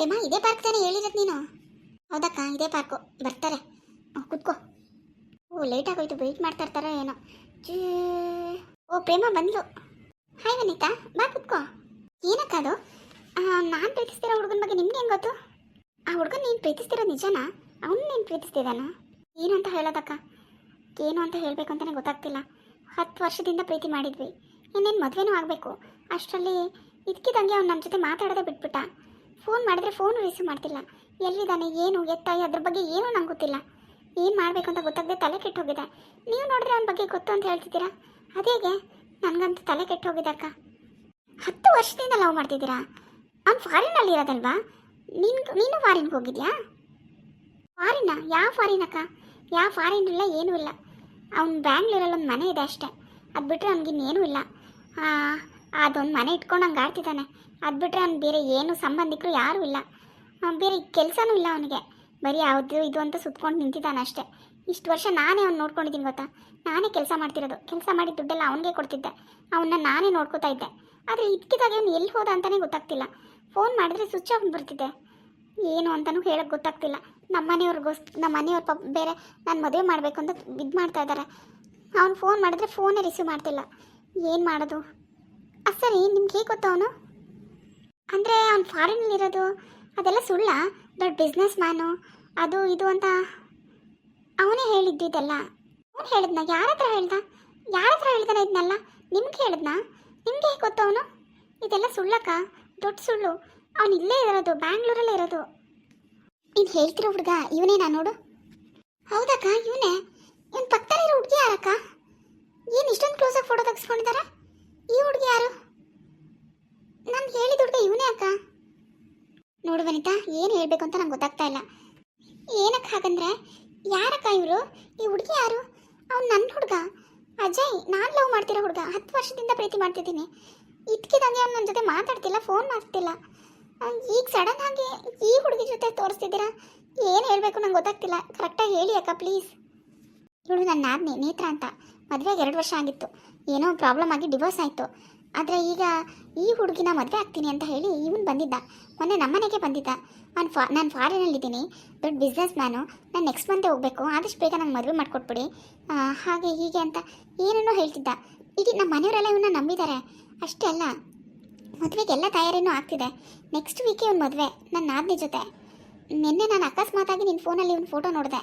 ಪ್ರೇಮ, ಇದೇ ಪಾರ್ಕ್ ತಾನೇ ಹೇಳಿರೋದು ನೀನು? ಹೌದಕ್ಕ, ಇದೇ ಪಾರ್ಕು ಬರ್ತಾರೆ. ಕುತ್ಕೋ. ಓ ಲೇಟ್ ಆಗೋಯ್ತು ವೆಯ್ಟ್ ಮಾಡ್ತಾ ಇರ್ತಾರೋ ಏನೋ. ಜೀ ಓ, ಪ್ರೇಮ ಬಂದ್ಲು. ಹಾಯ್ ವನಿತಾ. ಬಾ, ಕುತ್ಕೋ. ಏನಕ್ಕ ಅದು? ನಾನು ಪ್ರೀತಿಸ್ತಿರೋ ಹುಡುಗನ ಬಗ್ಗೆ ನಿಮ್ಗೆ ಹೆಂಗೆ ಗೊತ್ತು? ಆ ಹುಡುಗನ ನೀನು ಪ್ರೀತಿಸ್ತಿರೋ ನಿಜನಾ? ಅವನು ನೀನು ಪ್ರೀತಿಸ್ತಿದ್ದಾನ ಏನು ಅಂತ ಹೇಳೋದಕ್ಕ? ಏನು ಅಂತ ಹೇಳಬೇಕು ಅಂತಲೇ ಗೊತ್ತಾಗ್ತಿಲ್ಲ. ಹತ್ತು ವರ್ಷದಿಂದ ಪ್ರೀತಿ ಮಾಡಿದ್ವಿ. ಇನ್ನೇನು ಮದುವೆನೂ ಆಗಬೇಕು. ಅಷ್ಟರಲ್ಲಿ ಇದಕ್ಕಿದಂಗೆ ಅವ್ನು ನಮ್ಮ ಜೊತೆ ಮಾತಾಡೋದೇ ಬಿಟ್ಬಿಟ್ಟ. ಫೋನ್ ಮಾಡಿದ್ರೆ ಫೋನು ರಿಸೀವ್ ಮಾಡ್ತಿಲ್ಲ. ಎಲ್ಲಿದ್ದಾನೆ, ಏನು, ಎತ್ತಾಯಿ, ಅದ್ರ ಬಗ್ಗೆ ಏನೂ ನಂಗೆ ಗೊತ್ತಿಲ್ಲ. ಏನು ಮಾಡಬೇಕು ಅಂತ ಗೊತ್ತಾಗದೆ ತಲೆ ಕೆಟ್ಟು ಹೋಗಿದೆ. ನೀವು ನೋಡಿದ್ರೆ ಅವನ ಬಗ್ಗೆ ಗೊತ್ತು ಅಂತ ಹೇಳ್ತಿದ್ದೀರಾ? ಅದೇಗೆ ನನಗಂತೂ ತಲೆ ಕೆಟ್ಟು ಹೋಗಿದೆ ಅಕ್ಕ. ಹತ್ತು ವರ್ಷದಿಂದ ಲವ್ ಮಾಡ್ತಿದ್ದೀರಾ? ಅವ್ನು ಫಾರಿನಲ್ಲಿ ಇರೋದಲ್ವಾ? ನೀನು ನೀನು ಫಾರಿನ್ಗೆ ಹೋಗಿದ್ಯಾ? ಫಾರಿನ ಯಾವ ಫಾರಿನ್ ಅಕ್ಕ? ಯಾವ ಫಾರಿನ್ ಇಲ್ಲ, ಏನೂ ಇಲ್ಲ. ಅವ್ನು ಬ್ಯಾಂಗ್ಳೂರಲ್ಲಿ ಒಂದು ಮನೆ ಇದೆ ಅಷ್ಟೇ. ಅದು ಬಿಟ್ಟರೆ ಅವ್ನಿಗಿನ್ನೇನೂ ಇಲ್ಲ. ಅದೊಂದು ಮನೆ ಇಟ್ಕೊಂಡು ಹಂಗೆ ಆಡ್ತಿದ್ದಾನೆ. ಅದು ಬಿಟ್ಟರೆ ಅವ್ನು ಬೇರೆ ಏನು ಸಂಬಂಧಿಕರು ಯಾರೂ ಇಲ್ಲ. ಬೇರೆ ಕೆಲಸನೂ ಇಲ್ಲ ಅವನಿಗೆ. ಬರೀ ಯಾವುದು ಇದು ಅಂತ ಸುತ್ಕೊಂಡು ನಿಂತಿದ್ದಾನೆ ಅಷ್ಟೇ. ಇಷ್ಟು ವರ್ಷ ನಾನೇ ಅವ್ನು ನೋಡ್ಕೊಂಡಿದ್ದೀನಿ ಗೊತ್ತಾ? ನಾನೇ ಕೆಲಸ ಮಾಡ್ತಿರೋದು. ಕೆಲಸ ಮಾಡಿ ದುಡ್ಡೆಲ್ಲ ಅವನಿಗೆ ಕೊಡ್ತಿದ್ದೆ. ಅವನ್ನ ನಾನೇ ನೋಡ್ಕೋತಾ ಇದ್ದೆ. ಆದರೆ ಇದಕ್ಕಿದಾಗ ಅವ್ನು ಎಲ್ಲಿ ಹೋದ ಅಂತಲೇ ಗೊತ್ತಾಗ್ತಿಲ್ಲ. ಫೋನ್ ಮಾಡಿದ್ರೆ ಸ್ವಿಚ್ ಆಫ್ ಬರ್ತಿದ್ದೆ ಏನು ಅಂತಲೂ ಹೇಳೋಕ್ಕೆ ಗೊತ್ತಾಗ್ತಿಲ್ಲ. ನಮ್ಮ ಮನೆಯವ್ರಿಗೋಸ್ ನಮ್ಮ ಮನೆಯವ್ರ ಪಾಪ ಬೇರೆ ನಾನು ಮದುವೆ ಮಾಡಬೇಕು ಅಂತ ಇದು ಮಾಡ್ತಾ ಇದ್ದಾರೆ ಅವ್ನು ಫೋನ್ ಮಾಡಿದ್ರೆ ಫೋನೇ ರಿಸೀವ್ ಮಾಡ್ತಿಲ್ಲ. ಏನು ಮಾಡೋದು? ಅ, ಸರಿ, ನಿಮ್ಗೆ ಹೇಗೆ ಗೊತ್ತು ಅವನು? ಅಂದರೆ ಅವ್ನು ಫಾರಿನಲ್ಲಿರೋದು, ಅದೆಲ್ಲ ಸುಳ್ಳ? ದೊಡ್ಡ ಬಿಸ್ನೆಸ್ ಮ್ಯಾನು ಅದು ಇದು ಅಂತ? ಅವನೇ ಹೇಳಿದ್ದು ಇದೆಲ್ಲ. ಅವನು ಹೇಳಿದ್ನ? ಯಾರ ಹತ್ರ ಹೇಳ್ದ? ಯಾರ ಹತ್ರ ಹೇಳ್ದಾನೆ ಇದನ್ನೆಲ್ಲ ನಿಮ್ಗೆ ಹೇಳಿದ್ನ? ನಿಮ್ಗೆ ಹೇಗೆ ಗೊತ್ತು ಅವನು? ಇದೆಲ್ಲ ಸುಳ್ಳಕ್ಕ? ದೊಡ್ಡ ಸುಳ್ಳು. ಅವನು ಇಲ್ಲೇ ಇರೋದು, ಬ್ಯಾಂಗ್ಳೂರಲ್ಲೇ ಇರೋದು. ನೀನು ಹೇಳ್ತಿರೋ ಹುಡುಗ ಇವನೇ ನಾನು ನೋಡು? ಹೌದಕ್ಕ, ಇವನೇ. ಇವನ್ ಪಕ್ಕದಲ್ಲಿರೋ ಹುಡುಗಿ ಯಾರಕ್ಕ? ಏನು ಇಷ್ಟೊಂದು ಕ್ಲೋಸಾಗಿ ಫೋಟೋ ತೆಗೆಸ್ಕೊಂಡಿದ್ದಾರೆ ಈ ಹುಡುಗಿ ಯಾರು? ನಾನು ಹೇಳಿದ ಹುಡುಗ ಇವನೇ ಅಕ್ಕ. ನೋಡು ವನಿತಾ, ಏನು ಹೇಳಬೇಕು ಅಂತ ನಂಗೆ ಗೊತ್ತಾಗ್ತಾ ಇಲ್ಲ. ಏನಕ್ಕ ಹಾಗಂದ್ರೆ, ಯಾರಕ್ಕ ಇವರು? ಈ ಹುಡುಗಿ ಯಾರು? ಅವ್ನು ನನ್ನ ಹುಡುಗ. ಅಜಯ್, ನಾನು ಲವ್ ಮಾಡ್ತಿರೋ ಹುಡುಗ. ಹತ್ತು ವರ್ಷದಿಂದ ಪ್ರೀತಿ ಮಾಡ್ತಿದ್ದೀನಿ. ಇದ್ಕಿದಂಗೆ ಅವ್ನು ನನ್ನ ಜೊತೆ ಮಾತಾಡ್ತಿಲ್ಲ ಫೋನ್ ಮಾಡ್ತಿಲ್ಲ. ಈಗ ಸಡನ್ ಆಗಿ ಈ ಹುಡುಗಿ ಜೊತೆ ತೋರಿಸ್ತಿದ್ದೀರಾ? ಏನು ಹೇಳಬೇಕು ನಂಗೆ ಗೊತ್ತಾಗ್ತಿಲ್ಲ. ಕರೆಕ್ಟಾಗಿ ಹೇಳಿ ಅಕ್ಕ ಪ್ಲೀಸ್ ಇವಳು ನನ್ನ ನಾದ್ನಿ, ನೇತ್ರ ಅಂತ. ಮದುವೆಗೆ ಎರಡು ವರ್ಷ ಆಗಿತ್ತು. ಏನೋ ಪ್ರಾಬ್ಲಮ್ ಆಗಿ ಡಿವೋರ್ಸ್ ಆಯಿತು. ಆದರೆ ಈಗ ಈ ಹುಡುಗಿನ ಮದುವೆ ಆಗ್ತೀನಿ ಅಂತ ಹೇಳಿ ಇವನು ಬಂದಿದ್ದ. ಮೊನ್ನೆ ನಮ್ಮನೆಗೆ ಬಂದಿದ್ದ. ನಾನು ಫಾ, ನಾನು ಫಾರಿನಲ್ಲಿದ್ದೀನಿ ದೊಡ್ಡ ಬಿಸ್ನೆಸ್ ಮ್ಯಾನು ನಾನು ನೆಕ್ಸ್ಟ್ ಮಂತೆ ಹೋಗಬೇಕು. ಆದಷ್ಟು ಬೇಗ ನಂಗೆ ಮದುವೆ ಮಾಡಿಕೊಟ್ಬಿಡಿ. ಹಾಗೆ ಹೀಗೆ ಅಂತ ಏನೇನೋ ಹೇಳ್ತಿದ್ದ. ಇಡೀ ನಮ್ಮ ಮನೆಯವರೆಲ್ಲ ಇವನ್ನ ನಂಬಿದ್ದಾರೆ ಅಷ್ಟೇ ಅಲ್ಲ ಮದುವೆಗೆಲ್ಲ ತಯಾರಿನೂ ಆಗ್ತಿದೆ. ನೆಕ್ಸ್ಟ್ ವೀಕೆ ಇವ್ನ ಮದುವೆ ನನ್ನ ನಾದ್ನಿ ಜೊತೆ. ನಿನ್ನೆ ನಾನು ಅಕಸ್ಮಾತಾಗಿ ನಿನ್ನ ಫೋನಲ್ಲಿ ಒಂದು ಫೋಟೋ ನೋಡಿದೆ.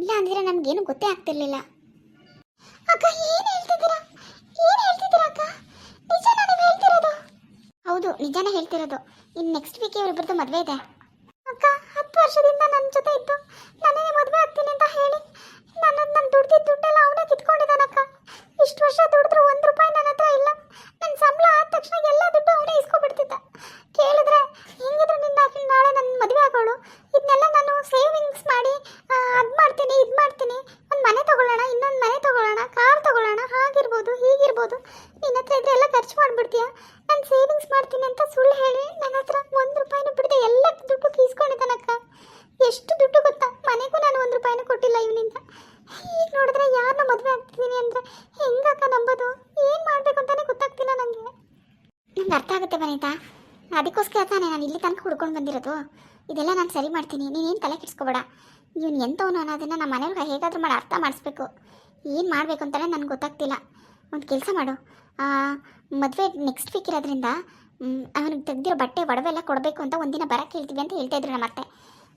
ಇಲ್ಲ ಅಂದರೆ ನಮಗೇನು ಗೊತ್ತೇ ಆಗ್ತಿರ್ಲಿಲ್ಲ. ಅಕ್ಕ, ಏನು ಹೇಳ್ತಿದ್ದೀರಾ? ಏನು ಹೇಳ್ತಿದ್ದೀರಾ ಅಕ್ಕ? ನಿಜಾನ ನೀವು ಹೇಳ್ತಿರೋದು. ಹೌದು, ನಿಜಾನೇ ಹೇಳ್ತಿರೋದು. ಇನ್ನು ನೆಕ್ಸ್ಟ್ ವೀಕ್ ಇವರಿಬ್ಬರದು ಮದುವೆ ಇದೆ. ಅಕ್ಕ, ಹತ್ತು ವರ್ಷದಿಂದ ನನ್ನ ಜೊತೆ ಇದ್ದು ನನಗೆ ಮದುವೆ ಆಗ್ತೀನಿ ಅಂತ ಹೇಳಿ ನನ್ನ ನನ್ನ ದುಡ್ದಿದ್ದ ದುಡ್ಡೆಲ್ಲ ಅವನೇ ಕಿತ್ಕೊಂಡಿದ್ದಾನಕ್ಕ ಇಷ್ಟು ವರ್ಷ ದುಡಿದ್ರು ಒಂದು ರೂಪಾಯಿ ನನ್ನ ಹತ್ರ ಇಲ್ಲ. ನನ್ನ ಸಂಬಳ ಆದ ತಕ್ಷಣ ಎಲ್ಲ ದುಡ್ಡು ಅವನೇ ಇಸ್ಕೊಬಿಡ್ತಿದ್ದ. ಕೇಳಿದ್ರೆ, ಹೆಂಗಿದ್ರು ನಿನ್ನ ನಾಳೆ ನನ್ನ ಮದುವೆ ಆಗೋಳು ಇದನ್ನೆಲ್ಲ ನಾನು ಸೇವಿಂಗ್ಸ್ ಮಾಡಿ ಅದು ಮಾಡ್ತೀನಿ ಇದು ಮಾಡ್ತೀನಿ ಒಂದು ಮನೆ ತಗೊಳ್ಳೋಣ ಇನ್ನೊಂದು ಮನೆ ತಗೊಳ್ಳೋಣ ಕಾರ್ ತಗೊಳ್ಳೋಣ ಹಾಗಿರ್ಬೋದು ಹೀಗಿರ್ಬೋದು ನಿನ್ನ ಹತ್ರ ಇದ್ರೆ ಎಲ್ಲ ಖರ್ಚು ಮಾಡಿಬಿಡ್ತೀಯ ನಾನು ಸೇವಿಂಗ್ಸ್ ಮಾಡ್ತೀನಿ ಅಂತ ಸುಳ್ಳು ಹೇಳಿ ನನ್ನ ಹತ್ರ ಒಂದು ರೂಪಾಯಿನೂ ಬಿಡದೆ ಎಲ್ಲ ದುಡ್ಡು ಕೀಸ್ಕೊಂಡಿದ್ದಾನಕ್ಕ ಎಷ್ಟು ದುಡ್ಡು ಗೊತ್ತಾ ಮನೆಗೂ ನಾನು ಒಂದು ರೂಪಾಯಿನೂ ಕೊಟ್ಟಿಲ್ಲ ಇವನಿಂದ ಈಗ ನೋಡಿದ್ರೆ ಯಾರನ್ನ ಮದುವೆ ಆಗ್ತಿದ್ದೀನಿ ಅಂದರೆ ಹೆಂಗಕ್ಕ ನಂಬೋದು ಏನು ಮಾಡಬೇಕು ಅಂತಾನೆ ಗೊತ್ತಾಗ್ತಿಲ್ಲ ನನಗೆ ಅರ್ಥ ಆಗುತ್ತೆ ವನಿತಾ. ಅದಕ್ಕೋಸ್ಕರ ತಾನೇ ನಾನು ಇಲ್ಲಿ ತನಕ ಹುಡ್ಕೊಂಡು ಬಂದಿರೋದು. ಇದೆಲ್ಲ ನಾನು ಸರಿ ಮಾಡ್ತೀನಿ. ನೀನೇನು ತಲೆ ಕೆಡಿಸ್ಕೋಬೇಡ. ಇವನು ಎಂಥವನು ಅನ್ನೋದನ್ನು ನಮ್ಮ ಮನೆಯವ್ರಿಗೆ ಹೇಗಾದರೂ ಮಾಡಿ ಅರ್ಥ ಮಾಡಿಸ್ಬೇಕು. ಏನು ಮಾಡಬೇಕು ಅಂತಲೇ ನನಗೆ ಗೊತ್ತಾಗ್ತಿಲ್ಲ. ಒಂದು ಕೆಲಸ ಮಾಡು. ಮದುವೆ ನೆಕ್ಸ್ಟ್ ವೀಕ್ ಇರೋದ್ರಿಂದ ಅವನಿಗೆ ತೆಗ್ದಿರೋ ಬಟ್ಟೆ ಒಡವೆ ಎಲ್ಲ ಕೊಡಬೇಕು ಅಂತ ಒಂದಿನ ಬರಕ್ಕೆ ಹೇಳ್ತೀವಿ ಅಂತ ಹೇಳ್ತಾ ಇದ್ರು ನಮ್ಮ ಅತ್ತೆ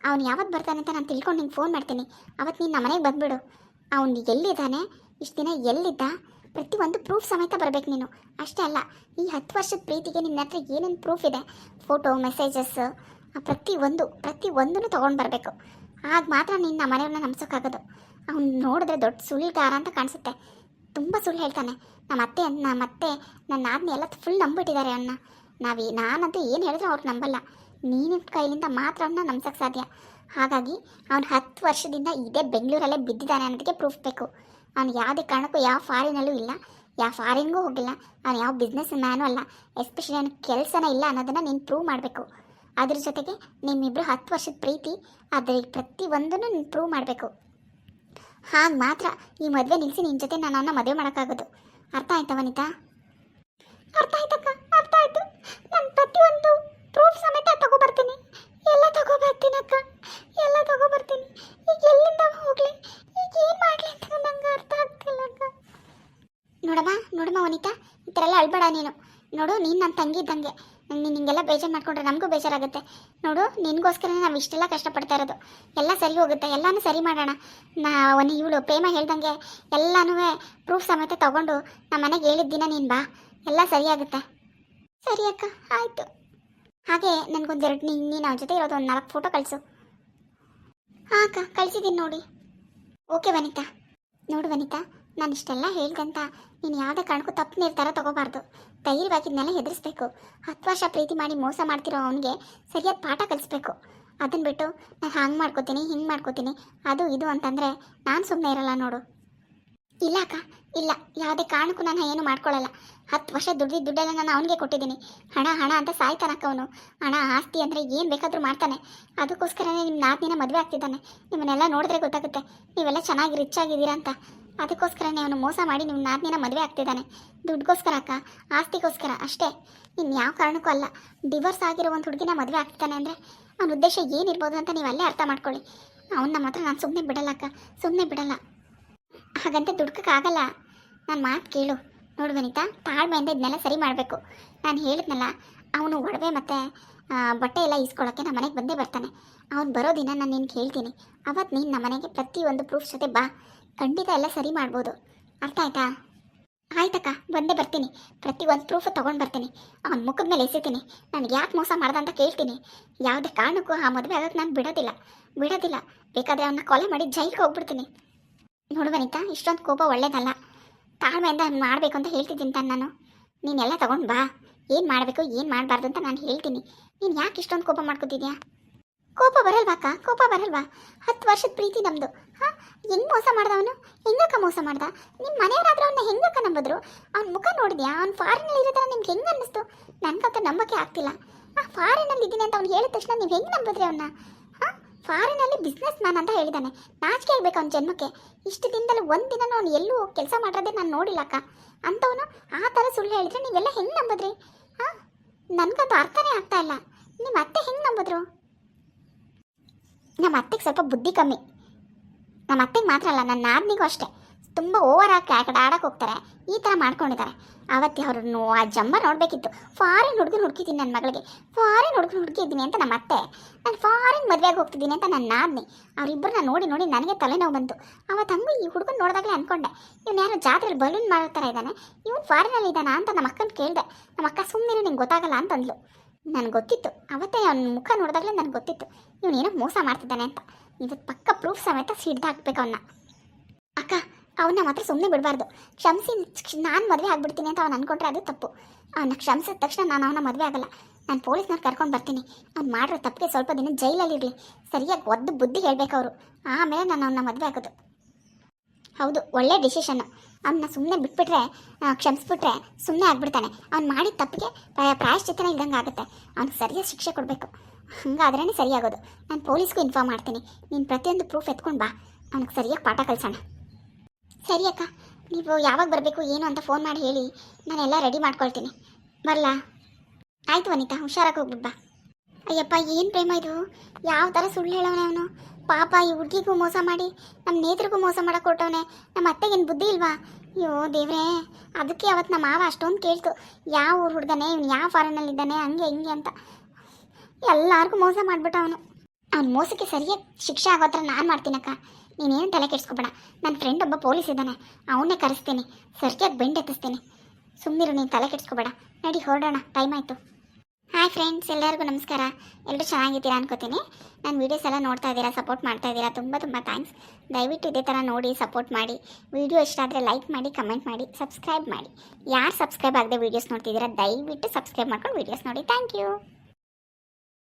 ಅವ್ನು ಯಾವತ್ತು ಬರ್ತಾನೆ ಅಂತ ನಾನು ತಿಳ್ಕೊಂಡು ನಿಂಗೆ ಫೋನ್ ಮಾಡ್ತೀನಿ. ಅವತ್ತು ನೀನು ನಮ್ಮ ಮನೆಗೆ ಬಂದುಬಿಡು. ಅವನು ಎಲ್ಲಿದ್ದಾನೆ? ಇಷ್ಟು ದಿನ ಎಲ್ಲಿದ್ದ? ಪ್ರತಿಯೊಂದು ಪ್ರೂಫ್ ಸಮೇತ ಬರಬೇಕು ನೀನು. ಅಷ್ಟೇ ಅಲ್ಲ, ಈ ಹತ್ತು ವರ್ಷದ ಪ್ರೀತಿಗೆ ನಿನ್ನ ಹತ್ರ ಏನೇನು ಪ್ರೂಫ್ ಇದೆ? ಫೋಟೋ ಮೆಸೇಜಸ್ ಪ್ರತಿ ಒಂದು ಪ್ರತಿ ಒಂದನ್ನು ತೊಗೊಂಡು ಬರಬೇಕು. ಆಗ ಮಾತ್ರ ನಿನ್ನ ಮನೆಯವ್ರನ್ನ ನಂಬಿಸೋಕ್ಕಾಗೋದು ಅವ್ನು ನೋಡಿದ್ರೆ ದೊಡ್ಡ ಸುಳ್ಳುಗಾರ ಅಂತ ಕಾಣಿಸುತ್ತೆ. ತುಂಬ ಸುಳ್ಳು ಹೇಳ್ತಾನೆ. ನಮ್ಮ ಅತ್ತೆ ನಮ್ಮ ಅತ್ತೆ ನನ್ನ ಆದ್ನೆ ಎಲ್ಲ ಫುಲ್ ನಂಬಿಟ್ಟಿದ್ದಾರೆ ಅವನ್ನ ನಾವು, ನಾನಂತೂ ಏನು ಹೇಳಿದ್ರೆ ಅವ್ರು ನಂಬಲ್ಲ. ನೀನಿನ ಕೈಲಿಂದ ಮಾತ್ರ ಅವನ್ನ ನಂಬ್ಸೋಕ್ಕೆ ಸಾಧ್ಯ. ಹಾಗಾಗಿ ಅವನು ಹತ್ತು ವರ್ಷದಿಂದ ಇದೇ ಬೆಂಗಳೂರಲ್ಲೇ ಬಿದ್ದಿದ್ದಾನೆ ಅನ್ನೋದಕ್ಕೆ ಪ್ರೂಫ್ ಬೇಕು. ಅವ್ನು ಯಾವುದೇ ಕಾರಣಕ್ಕೂ ಯಾವ ಫಾರಿನಲ್ಲೂ ಇಲ್ಲ. ಯಾವ ಫಾರಿನ್ಗೂ ಹೋಗಿಲ್ಲ. ಅವ್ನು ಯಾವ ಬಿಸ್ನೆಸ್ ಮ್ಯಾನು ಅಲ್ಲ. ಎಸ್ಪೆಷಲಿ ನನಗೆ ಕೆಲಸನ ಇಲ್ಲ ಅನ್ನೋದನ್ನು ನೀನು ಪ್ರೂವ್ ಮಾಡಬೇಕು. ಅದ್ರ ಜೊತೆಗೆ ನಿಮ್ಮಿಬ್ಬರು ಹತ್ತು ವರ್ಷದ ಪ್ರೀತಿ, ಅದ್ರ ಪ್ರತಿ ಒಂದನ್ನು ನೀನು ಪ್ರೂವ್ ಮಾಡಬೇಕು. ಹಾಗೆ ಮಾತ್ರ ಈ ಮದುವೆ ನಿಲ್ಲಿಸಿ ನಿನ್ನ ಜೊತೆ ನಾನು ಮದುವೆ ಮಾಡೋಕ್ಕಾಗೋದು. ಅರ್ಥ ಆಯ್ತಾ ವನಿತಾ? ಅರ್ಥ ಆಯ್ತಕ್ಕ. ಅರ್ಥ ಆಯ್ತು. ನಾನು ಪ್ರತಿಯೊಂದು ಪ್ರೂಫ್ ಸಮೇತ ತಗೋಬರ್ತೀನಿ. ಎಲ್ಲ ತಂಗಿ ಇದ್ದಂಗೆ. ನೀನು ಹಿಂಗೆಲ್ಲ ಬೇಜಾರು ಮಾಡ್ಕೊಂಡ್ರೆ ನಮಗೂ ಬೇಜಾರಾಗುತ್ತೆ. ನೋಡು, ನಿನಗೋಸ್ಕರನೇ ನಾವು ಇಷ್ಟೆಲ್ಲ ಕಷ್ಟಪಡ್ತಾ ಇರೋದು. ಎಲ್ಲ ಸರಿ ಹೋಗುತ್ತೆ, ಎಲ್ಲನೂ ಸರಿ ಮಾಡೋಣ. ನಾ ಒಂದು ಇವಳು ಪ್ರೇಮ ಹೇಳ್ದಂಗೆ ಎಲ್ಲನೂ ಪ್ರೂಫ್ ಸಮೇತ ತಗೊಂಡು ನಮ್ಮ ಮನೆಗೆ ಹೇಳಿದ ದಿನ ನೀನು ಬಾ. ಎಲ್ಲ ಸರಿಯಾಗುತ್ತೆ ಸರಿ ಅಕ್ಕ, ಆಯಿತು. ಹಾಗೆ ನನಗೊಂದೆರಡು, ನೀನು ನೀನು ಅವ್ರ ಜೊತೆ ಇರೋದು ಒಂದು ನಾಲ್ಕು ಫೋಟೋ ಕಳಿಸು. ಹಾಂ ಅಕ್ಕ ಕಳಿಸಿದ್ದೀನಿ ನೋಡಿ. ಓಕೆ ವನಿತಾ. ನೋಡು, ವನಿತಾ, ನಾನು ಇಷ್ಟೆಲ್ಲ ಹೇಳ್ದಂತ ನೀನು ಯಾವುದೇ ಕಾರಣಕ್ಕೂ ತಪ್ಪು ನಿರ್ಧಾರ ತಗೋಬಾರ್ದು. ಧೈರ್ಯವಾಗಿದ್ನೆಲ್ಲ ಹೆದರಿಸ್ಬೇಕು ಹತ್ತು ವರ್ಷ ಪ್ರೀತಿ ಮಾಡಿ ಮೋಸ ಮಾಡ್ತಿರೋ ಅವನಿಗೆ ಸರಿಯಾದ ಪಾಠ ಕಲಿಸ್ಬೇಕು. ಅದನ್ನು ಬಿಟ್ಟು ನಾನು ಹಂಗೆ ಮಾಡ್ಕೋತೀನಿ, ಹಿಂಗೆ ಮಾಡ್ಕೋತೀನಿ, ಅದು ಇದು ಅಂತಂದರೆ ನಾನು ಸುಮ್ಮನೆ ಇರಲ್ಲ ನೋಡು. ಇಲ್ಲ ಅಕ್ಕ, ಇಲ್ಲ. ಯಾವುದೇ ಕಾರಣಕ್ಕೂ ನಾನು ಏನು ಮಾಡ್ಕೊಳ್ಳಲ್ಲ ಹತ್ತು ವರ್ಷ ದುಡ್ದಿದ್ದ ದುಡ್ಡೆಲ್ಲ ನಾನು ಅವನಿಗೆ ಕೊಟ್ಟಿದ್ದೀನಿ. ಹಣ ಹಣ ಅಂತ ಸಾಯ್ತಾನಕ್ಕ ಅವನು. ಹಣ, ಆಸ್ತಿ ಅಂದರೆ ಏನು ಬೇಕಾದರೂ ಮಾಡ್ತಾನೆ. ಅದಕ್ಕೋಸ್ಕರನೇ ನಿಮ್ಮ ನಾದಿನ ಮದುವೆ ಆಗ್ತಿದ್ದಾನೆ. ನಿಮ್ಮನ್ನೆಲ್ಲ ನೋಡಿದ್ರೆ ಗೊತ್ತಾಗುತ್ತೆ. ನೀವೆಲ್ಲ ಚೆನ್ನಾಗಿ ರಿಚ್ ಆಗಿದ್ದೀರಾ ಅಂತ. ಅದಕ್ಕೋಸ್ಕರನೇ ಅವನು ಮೋಸ ಮಾಡಿ ನಿಮ್ಮ ನಾದಿನ ಮದುವೆ ಆಗ್ತಿದ್ದಾನೆ. ದುಡ್ಡುಗೋಸ್ಕರ ಅಕ್ಕ, ಆಸ್ತಿಗೋಸ್ಕರ ಅಷ್ಟೇ. ಇನ್ನು ಯಾವ ಕಾರಣಕ್ಕೂ ಅಲ್ಲ. ಡಿವರ್ಸ್ ಆಗಿರೋ ಒಂದು ಹುಡುಗಿನ ಮದುವೆ ಆಗ್ತಿದ್ದಾನೆ ಅಂದರೆ ಅವನ ಉದ್ದೇಶ ಏನಿರ್ಬೋದು ಅಂತ ನೀವು ಅಲ್ಲೇ ಅರ್ಥ ಮಾಡ್ಕೊಳ್ಳಿ. ಅವನ್ನ ಮಾತ್ರ ನಾನು ಸುಮ್ಮನೆ ಬಿಡಲ್ಲ ಅಕ್ಕ. ಸುಮ್ಮನೆ ಬಿಡಲ್ಲ. ಹಾಗಂತ ದುಡ್ಕಕ್ಕಾಗಲ್ಲ ನಾನು ಮಾತು ಕೇಳು. ನೋಡು ವನಿತಾ ತಾಳ್ಮೆಯಿಂದ ಇದನ್ನೆಲ್ಲ ಸರಿ ಮಾಡಬೇಕು. ನಾನು ಹೇಳಿದ್ನಲ್ಲ, ಅವನು ಒಡವೆ ಮತ್ತು ಬಟ್ಟೆ ಎಲ್ಲ ಇಸ್ಕೊಳ್ಳೋಕ್ಕೆ ನಮ್ಮ ಮನೆಗೆ ಬಂದೇ ಬರ್ತಾನೆ. ಅವ್ನು ಬರೋ ದಿನ ನಾನು ನಿನ್ಗೆ ಹೇಳ್ತೀನಿ. ಅವತ್ತು ನೀನು ನಮ್ಮ ಮನೆಗೆ ಪ್ರತಿಯೊಂದು ಪ್ರೂಫ್ ಜೊತೆ ಬಾ. ಖಂಡಿತ ಎಲ್ಲ ಸರಿ ಮಾಡ್ಬೋದು. ಅರ್ಥ ಆಯ್ತಾ? ಆಯ್ತಕ್ಕ, ಬಂದೇ ಬರ್ತೀನಿ. ಪ್ರತಿ ಒಂದು ಪ್ರೂಫ್ ತೊಗೊಂಡು ಬರ್ತೀನಿ. ಅವನ ಮುಖದ ಮೇಲೆ ಎಸಿತೀನಿ. ನನಗೆ ಯಾಕೆ ಮೋಸ ಮಾಡ್ದ ಅಂತ ಕೇಳ್ತೀನಿ. ಯಾವುದೇ ಕಾರಣಕ್ಕೂ ಆ ಮದುವೆ ಆಗೋಕ್ಕೆ ನಾನು ಬಿಡೋದಿಲ್ಲ. ಬಿಡೋದಿಲ್ಲ. ಬೇಕಾದರೆ ಅವನ್ನ ಕೊಲೆ ಮಾಡಿ ಜೈಲಿಗೆ ಹೋಗ್ಬಿಡ್ತೀನಿ. ನೋಡು ವನಿತಾ, ಇಷ್ಟೊಂದು ಕೋಪ ಒಳ್ಳೇದಲ್ಲ. ತಾಳ್ಮೆಯಿಂದ ಮಾಡಬೇಕು ಅಂತ ಹೇಳ್ತಿದ್ದೀನಿ ತಾನು ನಾನು. ನೀನೆಲ್ಲ ತಗೊಂಡು ಬಾ. ಏನು ಮಾಡಬೇಕು, ಏನು ಮಾಡಬಾರ್ದು ಅಂತ ನಾನು ಹೇಳ್ತೀನಿ. ನೀನು ಯಾಕೆ ಇಷ್ಟೊಂದು ಕೋಪ ಮಾಡ್ಕೋತಿದ್ಯಾ? ಕೋಪ ಬರಲ್ವಾ ಅಕ್ಕ? ಕೋಪ ಬರಲ್ವಾ? ಹತ್ತು ವರ್ಷದ ಪ್ರೀತಿ ನಮ್ಮದು ಹಾಂ? ಹೆಂಗೆ ಮೋಸ ಮಾಡ್ದ ಅವನು? ಹೆಂಗಕ್ಕ ಮೋಸ ಮಾಡ್ದ? ನಿಮ್ಮ ಮನೆಯವರಾದ್ರೆ ಅವನ್ನ ಹೆಂಗಕ್ಕ ನಂಬಿದ್ರು? ಅವ್ನ ಮುಖ ನೋಡಿದ್ಯಾ? ಅವ್ನು ಫಾರಿನಲ್ಲಿ ಇರೋ ಥರ ನಿಮ್ಗೆ ಹೆಂಗೆ ಅನ್ನಿಸ್ತು? ನನಗಂತೂ ನಂಬಕ್ಕೆ ಆಗ್ತಿಲ್ಲ. ಆ ಫಾರಿನಲ್ಲಿ ಇದ್ದೀನಿ ಅಂತ ಅವ್ನು ಹೇಳಿದ ತಕ್ಷಣ ನೀವು ಹೆಂಗೆ ನಂಬಿದ್ರಿ ಅವನ್ನ ಫಾರಿನಲ್ಲಿ ಬಿಸ್ನೆಸ್ ಮ್ಯಾನ್ ಅಂತ ಹೇಳಿದಾನೆ. ನಾಚಿಕೆ ಆಗಬೇಕು ಅವ್ನ ಜನ್ಮಕ್ಕೆ. ಇಷ್ಟು ದಿನದಲ್ಲಿ ಒಂದು ದಿನ ಅವ್ನು ಎಲ್ಲೂ ಕೆಲಸ ಮಾಡಿರೋದೇ ನಾನು ನೋಡಿಲ್ಲ ಅಕ್ಕ. ಅಂಥವನು ಆ ಥರ ಸುಳ್ಳು ಹೇಳಿದ್ರೆ ನೀವೆಲ್ಲ ಹೆಂಗೆ ನಂಬಿದ್ರಿ? ಹಾಂ? ನನಗಂತೂ ಅರ್ಥನೇ ಆಗ್ತಾ ಇಲ್ಲ. ನಿಮ್ಮ ಅತ್ತೆ ಹೆಂಗೆ ನಂಬಿದ್ರು? ನಮ್ಮ ಅತ್ತೆಗೆ ಸ್ವಲ್ಪ ಬುದ್ಧಿ ಕಮ್ಮಿ. ನಮ್ಮ ಅತ್ತೆಗೆ ಮಾತ್ರ ಅಲ್ಲ ನನ್ನ ನಾದಿನಿಗೂ ಅಷ್ಟೇ. ತುಂಬ ಓವರ್ ಆಗಿ ಆ ಕಡೆ ಆಡಕ್ಕೆ ಹೋಗ್ತಾರೆ. ಈ ಥರ ಮಾಡ್ಕೊಂಡಿದ್ದಾರೆ. ಅವತ್ತಿ ಅವ್ರನ್ನು ಆ ಜಂಬ ನೋಡಬೇಕಿತ್ತು. ಫಾರಿನ್ ಹುಡುಗನ ಹುಡುಕಿದ್ದೀನಿ ನನ್ನ ಮಗಳಿಗೆ. ಫಾರಿನ್ ಹುಡುಗನ ಹುಡುಕಿದ್ದೀನಿ ಅಂತ ನಮ್ಮ ಅತ್ತೆ. ನಾನು ಫಾರಿನ್ ಮದುವೆಗೆ ಹೋಗ್ತಿದ್ದೀನಿ ಅಂತ ನನ್ನ ನಾದ್ನಿ. ಅವರಿಬ್ಬರನ್ನ ನೋಡಿ ನೋಡಿ ನನಗೆ ತಲೆನೋವು ಬಂತು. ಅವತ್ತು ಹಂಗೂ ಈ ಹುಡುಗನ ನೋಡಿದಾಗಲೇ ಅಂದ್ಕೊಂಡೆ ಇವನು ಯಾರು ಜಾತ್ರೆಯಲ್ಲಿ ಬಲೂನ್ ಥರ ಇದ್ದಾನೆ ಇವನು ಫಾರಿನಲ್ಲಿ ಇದ್ದಾನ ಅಂತ ನಮ್ಮ ಅಕ್ಕನ ಕೇಳಿದೆ. ನಮ್ಮ ಅಕ್ಕ ಸುಮ್ಮನೆ ನಿಂಗೆ ಗೊತ್ತಾಗಲ್ಲ ಅಂತಂದ್ಲು. ನನಗೆ ಗೊತ್ತಿತ್ತು. ಅವತ್ತೇ ಅವನ ಮುಖ ನೋಡಿದಾಗಲೇ ನನಗೆ ಗೊತ್ತಿತ್ತು. ಇವನೇನೋ ಮೋಸ ಮಾಡ್ತಿದ್ದಾನೆ ಅಂತ. ಇವತ್ತು ಪಕ್ಕ ಪ್ರೂಫ್ ಸಮೇತ ಸಿಡ್ದಾಕ್ಬೇಕು ಅವನ್ನ ಅಕ್ಕ ಅವನ್ನ ಮಾತ್ರ ಸುಮ್ಮನೆ ಬಿಡಬಾರ್ದು. ಕ್ಷಮಿಸಿ ನಾನು ಮದುವೆ ಆಗಿಬಿಡ್ತೀನಿ ಅಂತ ಅವ್ನು ಅನ್ಕೊಂಡ್ರೆ ಅದು ತಪ್ಪು. ಅವನ್ನ ಕ್ಷಮಿಸಿದ ತಕ್ಷಣ ನಾನು ಅವನ ಮದುವೆ ಆಗಲ್ಲ. ನಾನು ಪೊಲೀಸ್ನವ್ರು ಕರ್ಕೊಂಡು ಬರ್ತೀನಿ. ಅವ್ನು ಮಾಡಿರೋ ತಪ್ಪಿಗೆ ಸ್ವಲ್ಪ ದಿನ ಜೈಲಲ್ಲಿ ಇರಲಿ. ಸರಿಯಾಗಿ ಒದ್ದು ಬುದ್ಧಿ ಹೇಳಬೇಕು ಅವರು ಆಮೇಲೆ ನಾನು ಅವನ ಮದುವೆ ಆಗೋದು. ಹೌದು, ಒಳ್ಳೆ ಡಿಸಿಷನ್ನು ಅವನ್ನ ಸುಮ್ಮನೆ ಬಿಟ್ಬಿಟ್ರೆ ಕ್ಷಮಿಸ್ಬಿಟ್ರೆ ಸುಮ್ಮನೆ ಆಗ್ಬಿಡ್ತಾನೆ. ಅವ್ನು ಮಾಡಿದ ತಪ್ಪಿಗೆ ಪ್ರಾಯ ಪ್ರಾಯಶ್ಚಿತ್ತನೇ ಇದ್ದಂಗೆ ಆಗುತ್ತೆ. ಅವ್ನಿಗೆ ಸರಿಯಾಗಿ ಶಿಕ್ಷೆ ಕೊಡಬೇಕು. ಹಂಗಾದ್ರೇ ಸರಿಯಾಗೋದು. ನಾನು ಪೊಲೀಸ್ಗೂ ಇನ್ಫಾರ್ಮ್ ಮಾಡ್ತೀನಿ. ನೀನು ಪ್ರತಿಯೊಂದು ಪ್ರೂಫ್ ಎತ್ಕೊಂಡು ಬಾ. ಅವ್ನಿಗೆ ಸರಿಯಾಗಿ ಪಾಠ ಕಲಿಸೋಣ. ಸರಿ ಅಕ್ಕ, ನೀವು ಯಾವಾಗ ಬರಬೇಕು, ಏನು ಅಂತ ಫೋನ್ ಮಾಡಿ ಹೇಳಿ. ನಾನೆಲ್ಲ ರೆಡಿ ಮಾಡ್ಕೊಳ್ತೀನಿ. ಬರಲಾ. ಆಯಿತು ವನಿತಾ, ಹುಷಾರಾಗಿ ಹೋಗ್ಬಿಟ್ಟು ಬಾ. ಅಯ್ಯಪ್ಪ, ಏನು ಪ್ರೇಮ ಇದು? ಯಾವ ಥರ ಸುಳ್ಳು ಹೇಳೋನೆ ಅವನು? ಪಾಪ, ಈ ಹುಡುಗಿಗೂ ಮೋಸ ಮಾಡಿ ನಮ್ಮ ನೇತ್ರಿಗೂ ಮೋಸ ಮಾಡಕ್ಕೆ ಕೊಟ್ಟವನೆ ನಮ್ಮ ಅತ್ತೆಗೇನು ಬುದ್ಧಿ ಇಲ್ವಾ? ಅಯ್ಯೋ ದೇವ್ರೇ, ಅದಕ್ಕೆ ಅವತ್ತು ನಮ್ಮ ಮಾವ ಅಷ್ಟೊಂದು ಕೇಳ್ತು. ಯಾವ ಊರು ಹುಡ್ದಾನೆ, ಇವ್ನು ಯಾವ ಫಾರಿನಲ್ಲಿ ಇದ್ದಾನೆ, ಹಂಗೆ ಹಿಂಗೆ ಅಂತ. ಎಲ್ಲರಿಗೂ ಮೋಸ ಮಾಡಿಬಿಟ್ಟ ಅವನು ಅವ್ನ ಮೋಸಕ್ಕೆ ಸರಿಯಾಗಿ ಶಿಕ್ಷೆ ಆಗೋ ಥರ ನಾನು ಮಾಡ್ತೀನಕ್ಕ. ನೀನೇನು ತಲೆ ಕೆಡಿಸ್ಕೊಬೇಡ. ನನ್ನ ಫ್ರೆಂಡ್ ಒಬ್ಬ ಪೊಲೀಸ್ ಇದ್ದಾನೆ. ಅವನ್ನೇ ಕರೆಸ್ತೀನಿ. ಸರಿಯಾಗಿ ಬೆಂಡ್ ಎತ್ತಿಸ್ತೀನಿ. ಸುಮ್ಮನಿರು ನೀನು ತಲೆ ಕೆಡಿಸ್ಕೊಬೇಡ. ನಡಿ, ಹೊರಡೋಣ. ಟೈಮ್ ಆಯಿತು. ಹಾಯ್ ಫ್ರೆಂಡ್ಸ್ ಎಲ್ಲರಿಗೂ ನಮಸ್ಕಾರ. ಎಲ್ಲರೂ ಚೆನ್ನಾಗಿದ್ದೀರಾ ಅನ್ಕೋತೀನಿ. ನನ್ನ ವೀಡಿಯೋಸ್ ಎಲ್ಲ ನೋಡ್ತಾ ಇದ್ದೀರಾ ಸಪೋರ್ಟ್ ಮಾಡ್ತಾ ಇದ್ದೀರಾ, ತುಂಬ ತುಂಬ ಥ್ಯಾಂಕ್ಸ್ ದಯವಿಟ್ಟು ಇದೇ ಥರ ನೋಡಿ ಸಪೋರ್ಟ್ ಮಾಡಿ. ವೀಡಿಯೋ ಇಷ್ಟ ಆದರೆ ಲೈಕ್ ಮಾಡಿ ಕಮೆಂಟ್ ಮಾಡಿ ಸಬ್ಸ್ಕ್ರೈಬ್ ಮಾಡಿ. ಯಾರು ಸಬ್ಸ್ಕ್ರೈಬ್ ಆಗದೆ ವೀಡಿಯೋಸ್ ನೋಡ್ತಿದ್ದೀರಾ, ದಯವಿಟ್ಟು ಸಬ್ಸ್ಕ್ರೈಬ್ ಮಾಡ್ಕೊಂಡು ವೀಡಿಯೋಸ್ ನೋಡಿ. Thank you